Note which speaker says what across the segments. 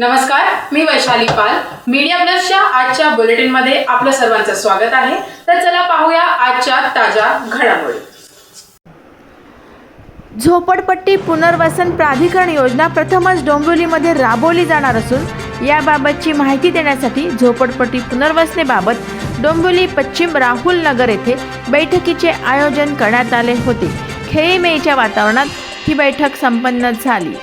Speaker 1: नमस्कार मी वैशाली पाल. मीडिया प्लसच्या आजच्या बुलेटिनमध्ये आपलं सर्वांचं स्वागत आहे. तर चला पाहूया आजच्या ताज्या घडामोडी.
Speaker 2: झोपडपट्टी पुनर्वसन प्राधिकरण योजना प्रथमच डोंबिवलीमध्ये राबवली जाणार असून याबाबतची माहिती देण्यासाठी झोपडपट्टी पुनर्वसनेबाबत डोंबिवली पश्चिम राहुल नगर येथे बैठकीचे आयोजन करण्यात आले होते. खेळीमेळीच्या वातावरणात ही बैठक संपन्न झाली.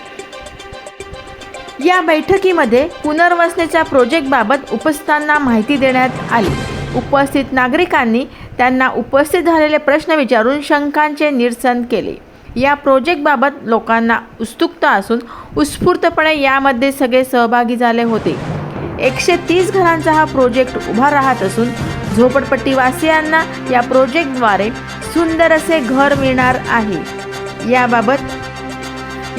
Speaker 2: या बैठकीमध्ये पुनर्वसनेच्या प्रोजेक्टबाबत उपस्थितांना माहिती देण्यात आली. उपस्थित नागरिकांनी त्यांना उपस्थित झालेले प्रश्न विचारून शंकांचे निरसन केले. या प्रोजेक्टबाबत लोकांना उत्सुकता असून उत्स्फूर्तपणे यामध्ये सगळे सहभागी झाले होते. एकशे तीस घरांचा हा प्रोजेक्ट उभा राहत असून झोपडपट्टीवासियांना या प्रोजेक्टद्वारे सुंदर असे घर मिळणार आहे. याबाबत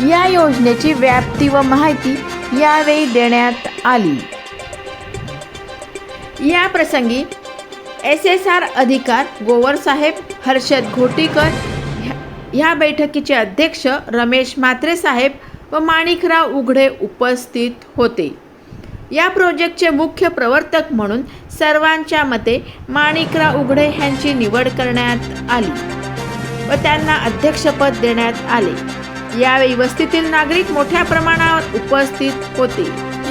Speaker 2: या योजनेची व्याप्ती व माहिती यावेळी देण्यात आली. या प्रसंगी एस एस आर अधिकार गोवरसाहेब हर्षद घोटीकर ह्या- ह्या बैठकीचे अध्यक्ष रमेश म्हात्रे साहेब व माणिकराव उघडे उपस्थित होते. या प्रोजेक्टचे मुख्य प्रवर्तक म्हणून सर्वांच्या मते माणिकराव उघडे यांची निवड करण्यात आली व त्यांना अध्यक्षपद देण्यात आले. यावेळी वस्तीतील नागरिक मोठ्या प्रमाणावर उपस्थित होते.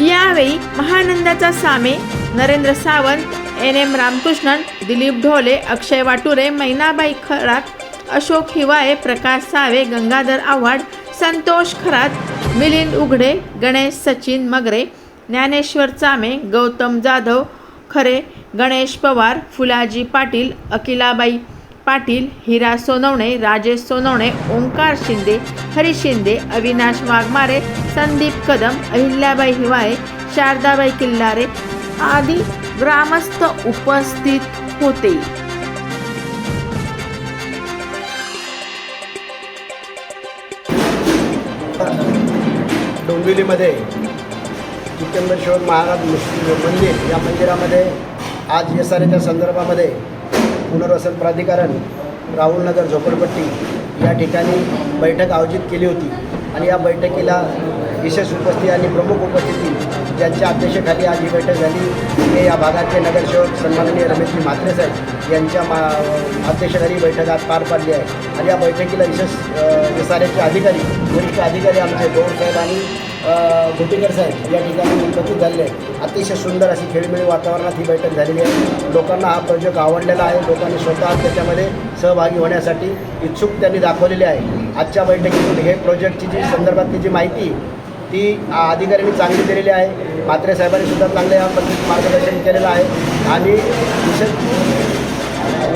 Speaker 2: यावेळी महानंदाचा सामे Narendra Sawant N M Ramakrishnan Dilip Dhole Akshay Wature Mainabai Kharat Ashok Hiwale Prakash save Gangadhar Awhad Santosh Kharat Milind Ughade Ganesh Sachin Magare Dnyaneshwar चामे गौतम जाधव खरे गणेश पवार फुलाजी पाटील अकिलाबाई पाटील हिरा सोनवणे राजेश सोनवणे ओंकार शिंदे हरी शिंदे अविनाश वाघमारे संदीप कदम अहिल्याबाई हिवाळे शारदाबाई किल्लारे आदी ग्रामस्थ उपस्थित होते.
Speaker 3: डोंबिवलीमध्ये चिकंबरेश्वर महाराज मंदिर या मंदिरामध्ये आज एस आर संदर्भामध्ये पुनर्वसन प्राधिकरण राहुलनगर झोपडपट्टी या ठिकाणी बैठक आयोजित केली होती. आणि या बैठकीला विशेष उपस्थिती आणि प्रमुख उपस्थिती ज्यांच्या अध्यक्षतेखाली आज ही बैठक झाली ते या भागाचे नगरसेवक सन्माननीय रमेशजी म्हात्रे साहेब यांच्या मा अध्यक्षतेखाली बैठक आज पार पाडली आहे. आणि या बैठकीला विशेष एस आर अधिकारी वरिष्ठ अधिकारी आमचे गौर साहेब आणि गुटेकर साहेब या ठिकाणी उपस्थित झालेले आहेत अतिशय सुंदर अशी खेळीमेळी वातावरणात ही बैठक झालेली आहे. लोकांना हा प्रोजेक्ट आवडलेला आहे. लोकांनी स्वतः त्याच्यामध्ये सहभागी होण्यासाठी इच्छुक त्यांनी दाखवलेली आहे. आजच्या बैठकीतून हे प्रोजेक्टची जी संदर्भातली जी माहिती ती अधिकाऱ्यांनी चांगली दिलेली आहे. म्हात्रे साहेबांनी सुद्धा चांगल्या या पद्धतीत मार्गदर्शन केलेलं आहे. आणि विशेष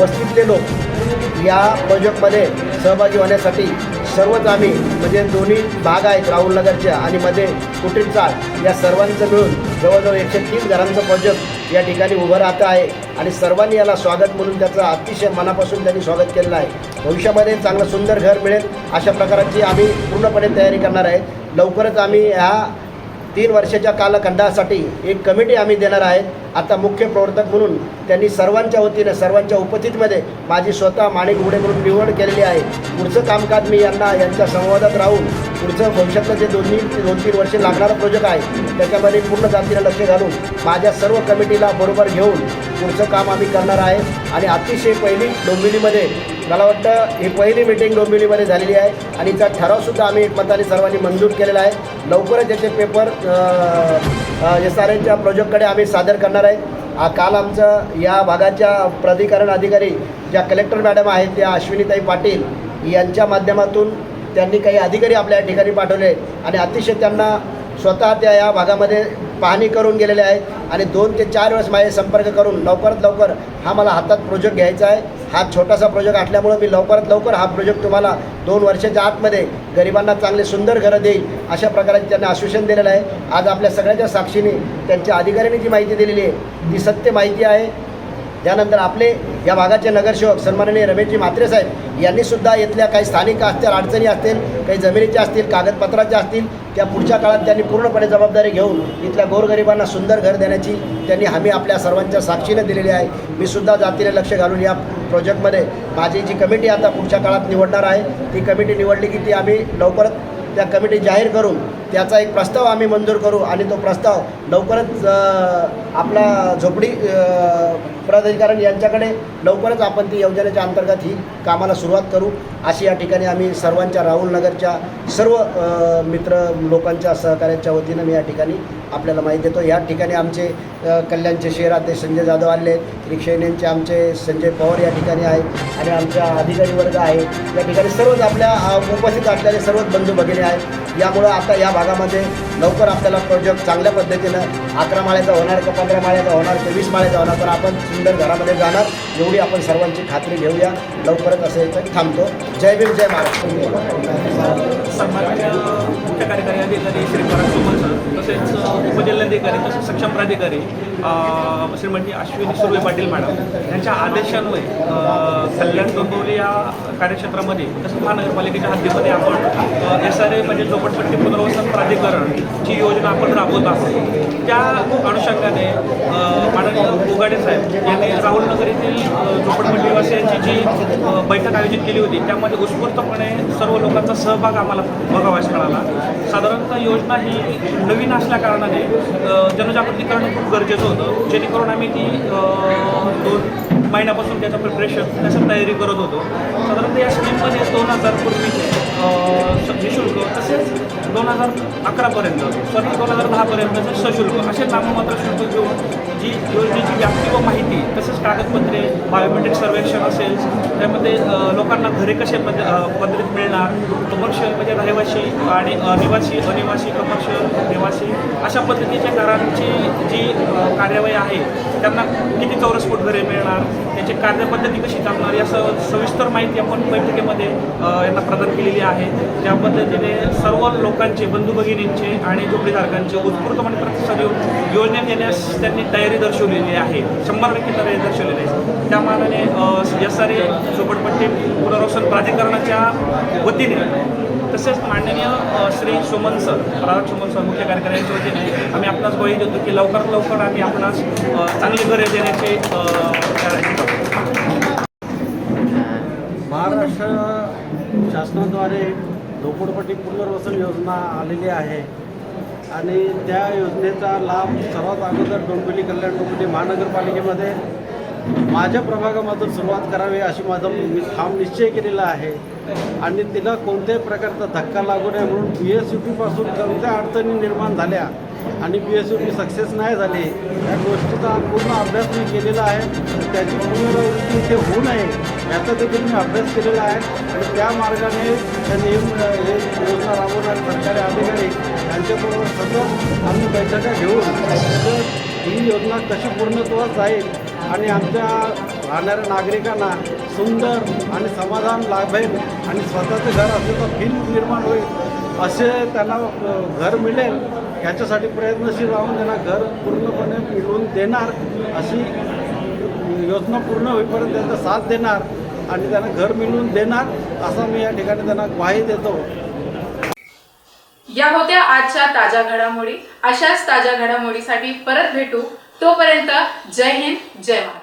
Speaker 3: वस्तीतले लोक या प्रोजेक्टमध्ये सहभागी होण्यासाठी सर्वच आम्ही म्हणजे दोन्ही भाग आहेत राहुलनगरच्या आणि मध्ये कुटीर चाळ या सर्वांचं मिळून जवळजवळ एकशे तीस घरांचं प्रोजेक्ट या ठिकाणी उभं राहतं आहे. आणि सर्वांनी याला स्वागत म्हणून त्याचं अतिशय मनापासून त्यांनी स्वागत केलेलं आहे. भविष्यामध्ये चांगलं सुंदर घर मिळेल अशा प्रकारची आम्ही पूर्णपणे तयारी करणार आहे. लवकरच आम्ही ह्या तीन वर्षाच्या कालखंडासाठी एक कमिटी आम्ही देणार आहे. आता मुख्य प्रवर्तक म्हणून त्यांनी सर्वांच्या वतीनं सर्वांच्या उपस्थितीमध्ये माझी स्वतः माणिक उघडे म्हणून निवड केलेली आहे. पुढचं कामकाज मी यांना यांच्या संवादात राहून पुढचं भविष्यातलं जे दोन्ही दोन तीन वर्षे लागणारं प्रोजेक्ट आहे त्याच्यामध्ये पूर्ण जातीला लक्ष घालून माझ्या सर्व कमिटीला बरोबर घेऊन पुढचं काम आम्ही करणार आहे. आणि अतिशय पहिली डोंबिवलीमध्ये मला वाटतं ही पहिली मीटिंग डोंबिवलीमध्ये झालेली आहे. आणि त्याचा ठरावसुद्धा आम्ही एकमताने सर्वांनी मंजूर केलेला आहे. लवकरच याचे पेपर एस आर एनच्या प्रोजेक्टकडे आम्ही सादर करणार आहे. काल आमचं या भागाच्या प्राधिकरण अधिकारी ज्या कलेक्टर मॅडम आहेत त्या अश्विनीताई पाटील यांच्या माध्यमातून त्यांनी काही अधिकारी आपल्या या ठिकाणी पाठवले. आणि अतिशय त्यांना स्वतः त्या या भागामध्ये पाहणी करून गेलेले आहेत. आणि दोन ते चार वेळेस माझे संपर्क करून लवकरात लवकर हा मला हातात प्रोजेक्ट घ्यायचा आहे. हा छोटासा प्रोजेक्ट असल्यामुळं मी लवकरात लवकर हा प्रोजेक्ट तुम्हाला दोन वर्षाच्या आतमध्ये गरिबांना चांगले सुंदर घरं देईल अशा प्रकारे त्यांना आश्वासन दिलेलं आहे. आज आपल्या सगळ्याच्या साक्षीने त्यांच्या अधिकाऱ्यांनी जी माहिती दिलेली आहे ती सत्य माहिती आहे. त्यानंतर आपले या भागाचे नगरसेवक सन्माननीय रमेशजी म्हात्रे साहेब यांनीसुद्धा इथल्या काही स्थानिक असतील अडचणी असतील काही जमिनीच्या असतील कागदपत्राच्या असतील त्या पुढच्या काळात त्यांनी पूर्णपणे जबाबदारी घेऊन इथल्या गोरगरिबांना सुंदर घर देण्याची त्यांनी हमी आपल्या सर्वांच्या साक्षीने दिलेली आहे. मी सुद्धा जातीने लक्ष घालून या प्रोजेक्टमध्ये माझी जी कमिटी आता पुढच्या काळात निवडणार आहे ती कमिटी निवडली की ती आम्ही लवकरच त्या कमिटी जाहीर करून त्याचा एक प्रस्ताव आम्ही मंजूर करू आणि तो प्रस्ताव लवकरच आपला झोपडी अ, प्राधिकरण यांच्याकडे लवकरच आपण ती योजनेच्या अंतर्गत ही कामाला सुरुवात करू. अशी या ठिकाणी आम्ही सर्वांच्या राहुल नगरच्या सर्व मित्र लोकांच्या सहकार्याच्या वतीनं मी या ठिकाणी आपल्याला माहिती देतो. या ठिकाणी आमचे कल्याणचे शहराध्यक्ष संजय जाधव आले रिक्षा आमचे संजय पवार या ठिकाणी आहेत. आणि आमचा अधिकारी वर्ग आहे या ठिकाणी सर्वच आपल्या उपस्थित असलेले सर्वच बंधू भगिनी आहेत. यामुळं आता या भागामध्ये लवकर आपल्याला प्रोजेक्ट चांगल्या पद्धतीनं अकरा माळ्याचा होणार का पंधरा माळ्याचा होणार का वीस माळ्याचा होणार पण आपण सुंदर घरामध्ये जाणार. एवढी आपण सर्वांची खात्री घेऊया. लवकरच असेल तर थांबतो. जय भीम जय महाराष्ट्र.
Speaker 4: तसेच उपजिल्हाधिकारी तसेच सक्षम प्राधिकारी श्रीमती अश्विनी सुर्वे पाटील मॅडम यांच्या आदेशान्वये कल्याण डोंबिवली या कार्यक्षेत्रामध्ये तसंच महानगरपालिकेच्या हद्दीमध्ये आपण एस आर ए म्हणजे झोपडपट्टी पुनर्वसन प्राधिकरणची योजना आपण राबवत आहोत. त्या अनुषंगाने माननीय उगाडे साहेब यांनी राहुल नगर येथील अ, झोपडपट्टी जी बैठक आयोजित केली होती त्यामध्ये उत्स्फूर्तपणे सर्व लोकांचा सहभाग आम्हाला बघावास मिळाला. साधारणतः योजना ही नवीन असल्या कारणाने जनजागृती करणं खूप गरजेचं होतं. जेणेकरून आम्ही ती दोन महिन्यापासून त्याचं प्रिपरेशन त्याचं तयारी करत होतो. साधारणतः या स्कीममध्ये दोन हजार पूर्वी निशुल्क तसेच दोन हजार अकरापर्यंत सॉरी दोन हजार दहापर्यंतचं सशुल्क असे नाममात्र शुल्क घेऊन जी योजनेची व्याप्ती व माहिती तसेच कागदपत्रे बायोमेट्रिक सर्वेक्षण असेल त्यामध्ये लोकांना घरे कसे पद पद्धतीत मिळणार कमर्शियल म्हणजे रहिवासी आणि निवासी अनिवासी कमर्शियल निवासी अशा पद्धतीच्या घरांची जी कार्यवाही आहे त्यांना किती चौरस फूट घरे मिळणार त्याची कार्यपद्धती कशी चालणार या सविस्तर माहिती आपण बैठकीमध्ये यांना प्रदान केलेली आहे. त्या पद्धतीने सर्व लोकांचे बंधू भगिनींचे आणि झोपडीधारकांचे उत्स्फूर्तपणे प्रतिसाद येऊन योजनेत देण्यास त्यांनी तयारी दर्शवलेली आहे. शंभर टक्के तयारी दर्शवलेली आहे. त्या मानाने एस आर ए झोपडपट्टी पुनर्वसन प्राधिकरणाच्या वतीने तसेच माननीय श्री सुमन सर पराग सुमन सर मुख्य कार्यकारी वतीने आम्ही आपणास ग्वाही देतो की लवकरात लवकर आम्ही आपणास चांगली घरे देण्याचे
Speaker 5: महाराष्ट्र शासनाद्वारे झोपडपट्टी पुनर्वसन योजना आलेली आहे. आणि त्या योजनेचा लाभ सर्वात अगोदर डोंबिवली कल्याण डोंबिवली महानगरपालिकेमध्ये माझ्या प्रभागामधून सुरुवात करावी अशी माझा मी ठाम निश्चय केलेला आहे. आणि तिला कोणत्याही प्रकारचा धक्का लागू नये म्हणून बी एस यू पीपासून कोणत्या अडचणी निर्माण झाल्या आणि B S U P success नाही झाली या गोष्टीचा पूर्ण अभ्यास मी केलेला आहे. त्याची पुनरावृत्ती इथे होऊ नये याचा देखील मी अभ्यास केलेला आहे. आणि त्या मार्गाने त्या नियम हे योजना राबवणारे सरकारी अधिकारी यांच्याबरोबर सतत आम्ही बैठका घेऊन ही योजना कशी पूर्णत्वास जाईल आणि आमच्या राहणाऱ्या नागरिकांना सुंदर आणि समाधान लाभेल आणि स्वतःचं घर असल्याचा फील निर्माण होईल असे त्यांना घर मिळेल. ह्याच्यासाठी प्रयत्नशील राहून त्यांना घर पूर्णपणे मिळवून देणार अशी योजना पूर्ण होईपर्यंत त्यांचा साथ देणार आणि त्यांना घर मिळवून देणार असा मी या ठिकाणी त्यांना ग्वाही देतो.
Speaker 1: या होत्या आजच्या ताज्या घडामोडी. अशाच ताज्या घडामोडीसाठी परत भेटू. तोपर्यंत जय हिंद जय महाराष्ट्र.